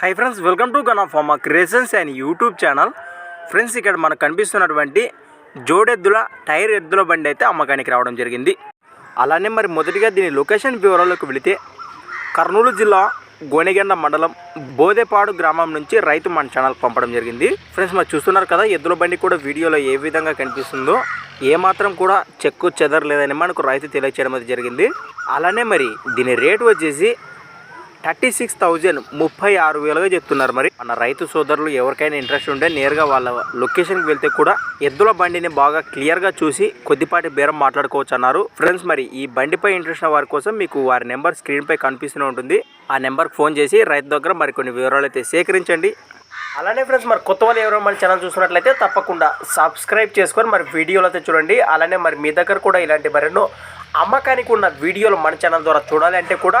Hi friends welcome to gun of మా creations and YouTube channel friends ఇక్కడ మనకు కనిపిస్తున్నటువంటి జోడెద్దుల టైర్ ఎద్దుల బండి అయితే అమ్మకానికి రావడం జరిగింది. అలానే మరి మొదటిగా దీని లొకేషన్ వివరాలకు వెళితే కర్నూలు జిల్లా గోనెగండ మండలం బోదెపాడు గ్రామం నుంచి రైతు మన ఛానల్ పంపడం జరిగింది. ఫ్రెండ్స్ మరి చూస్తున్నారు కదా ఎద్దుల బండి కూడా వీడియోలో ఏ విధంగా కనిపిస్తుందో ఏమాత్రం కూడా చెక్కు చెదరలేదని మనకు రైతు తెలియచేయడం అది జరిగింది. అలానే మరి దీని రేటు వచ్చేసి థర్టీ సిక్స్ థౌజండ్ ముప్పై ఆరు వేలుగా చెప్తున్నారు మరి. మన రైతు సోదరులు ఎవరికైనా ఇంట్రెస్ట్ ఉంటే నేరుగా వాళ్ళ లొకేషన్కి వెళ్తే కూడా ఎద్దుల బండిని బాగా క్లియర్గా చూసి కొద్దిపాటి బేరం మాట్లాడుకోవచ్చు అన్నారు. ఫ్రెండ్స్ మరి ఈ బండిపై ఇంట్రెస్ట్ ఉన్న వారి కోసం మీకు వారి నెంబర్ స్క్రీన్పై కనిపిస్తూనే ఉంటుంది. ఆ నెంబర్కి ఫోన్ చేసి రైతు దగ్గర మరికొన్ని వివరాలు అయితే సేకరించండి. అలానే ఫ్రెండ్స్ మరి కొత్త వాళ్ళు ఎవరో మన ఛానల్ చూసినట్లయితే తప్పకుండా సబ్స్క్రైబ్ చేసుకొని మరి వీడియోలు అయితే చూడండి. అలానే మరి మీ దగ్గర కూడా ఇలాంటి మరెన్నో అమ్మకానికి ఉన్న వీడియోలు మన ఛానల్ ద్వారా చూడాలి అంటే కూడా